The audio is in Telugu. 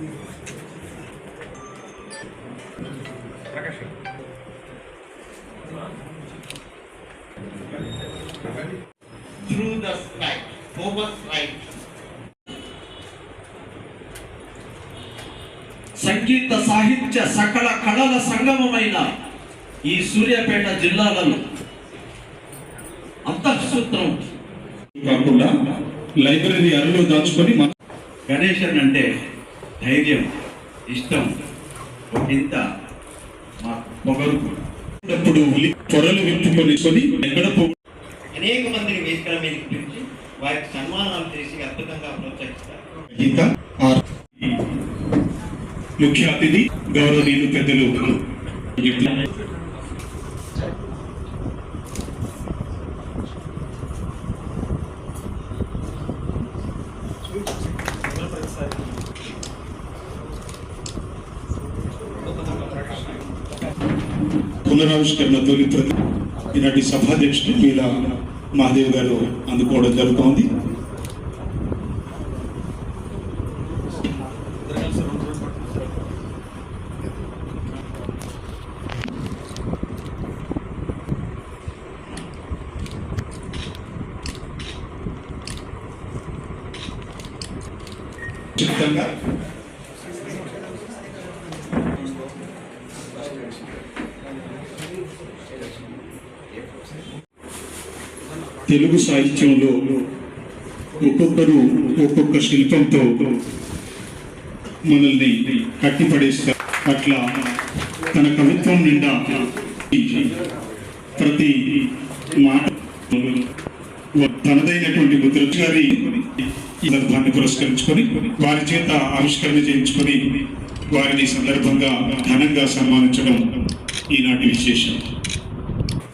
through the sky, over. సంగీత సాహిత్య సకల కళల సంగమమైన ఈ సూర్యాపేట జిల్లాలలో అంతఃసూత్రం కాకుండా లైబ్రరీ అరలో దాచుకొని గణేశన్ అంటే ధైర్యం ఇష్టం ఒకంత మా పొగరు అప్పుడు పొరలు విప్పుకొని కొని ఎక్కడ అనేక మందిని వేదికల మీదకి పిలిచి వారికి సన్మానాలు చేసి అద్భుతంగా ప్రోత్సహిస్తారు. ముఖ్య అతిథి గౌరవనీయులు పెద్దలు. పునరావిష్కరణ తొలి ప్రతి ఈనాటి సభాధ్యక్షుడు మీలా మహాదేవ్ గారు అందుకోవడం జరుగుతోంది. చిత్తంగా తెలుగు సాహిత్యంలో ఒక్కొక్కరు ఒక్కొక్క శిల్పంతో మనల్ని కట్టిపడేస్తారు. అట్లా తన కవిత్వం నిండా ప్రతి మాట తనదైనటువంటి ముద్రజ్ గారి సందర్భాన్ని పురస్కరించుకొని వారి చేత ఆవిష్కరణ చేయించుకొని వారిని సందర్భంగా ఘనంగా సన్మానించడం ఈనాటి విశేషం.